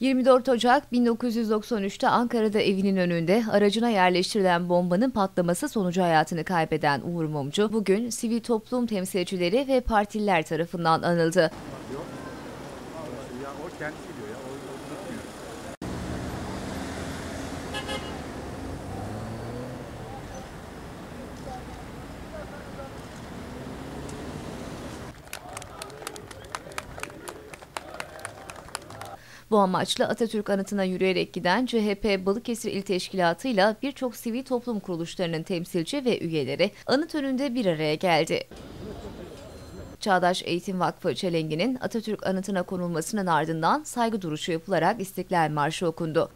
24 Ocak 1993'te Ankara'da evinin önünde aracına yerleştirilen bombanın patlaması sonucu hayatını kaybeden Uğur Mumcu bugün sivil toplum temsilcileri ve partililer tarafından anıldı. Ya o kendisi diyor ya. Bu amaçla Atatürk anıtına yürüyerek giden CHP Balıkesir İl Teşkilatı ile birçok sivil toplum kuruluşlarının temsilci ve üyeleri anıt önünde bir araya geldi. Çağdaş Eğitim Vakfı çelenginin Atatürk anıtına konulmasının ardından saygı duruşu yapılarak İstiklal Marşı okundu.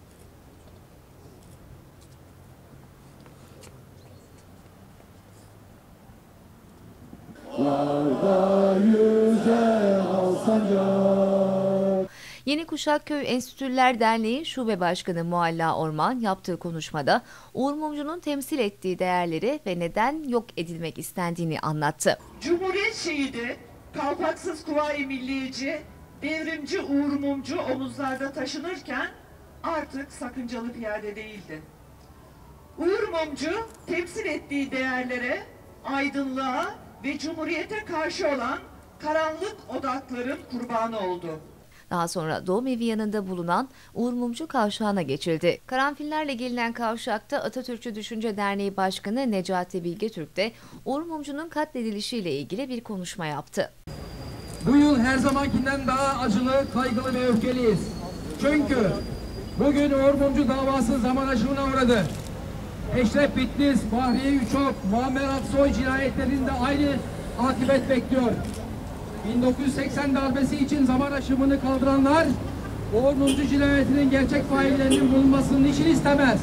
Yeni Kuşak Köy Enstitüler Derneği Şube Başkanı Mualla Orman yaptığı konuşmada Uğur Mumcu'nun temsil ettiği değerleri ve neden yok edilmek istendiğini anlattı. Cumhuriyet şehidi, kalpaksız kuvayi milliyeci, devrimci Uğur Mumcu omuzlarda taşınırken artık sakıncalı piyade değildi. Uğur Mumcu temsil ettiği değerlere, aydınlığa ve cumhuriyete karşı olan karanlık odakların kurbanı oldu. Daha sonra doğum evi yanında bulunan Uğur Mumcu Kavşağı'na geçildi. Karanfillerle gelinen kavşakta Atatürkçü Düşünce Derneği Başkanı Necati Bilgetürk de Uğur Mumcu'nun katledilişiyle ilgili bir konuşma yaptı. Bu yıl her zamankinden daha acılı, kaygılı ve öfkeliyiz. Çünkü bugün Uğur Mumcu davası zaman aşımına uğradı. Eşref Bitlis, Bahriye Üçok, Muammer Aksoy cinayetlerinde aynı akıbet bekliyor. 1980 darbesi için zaman aşımını kaldıranlar Uğur Mumcu cinayetinin gerçek faillerinin bulunmasını için istemez.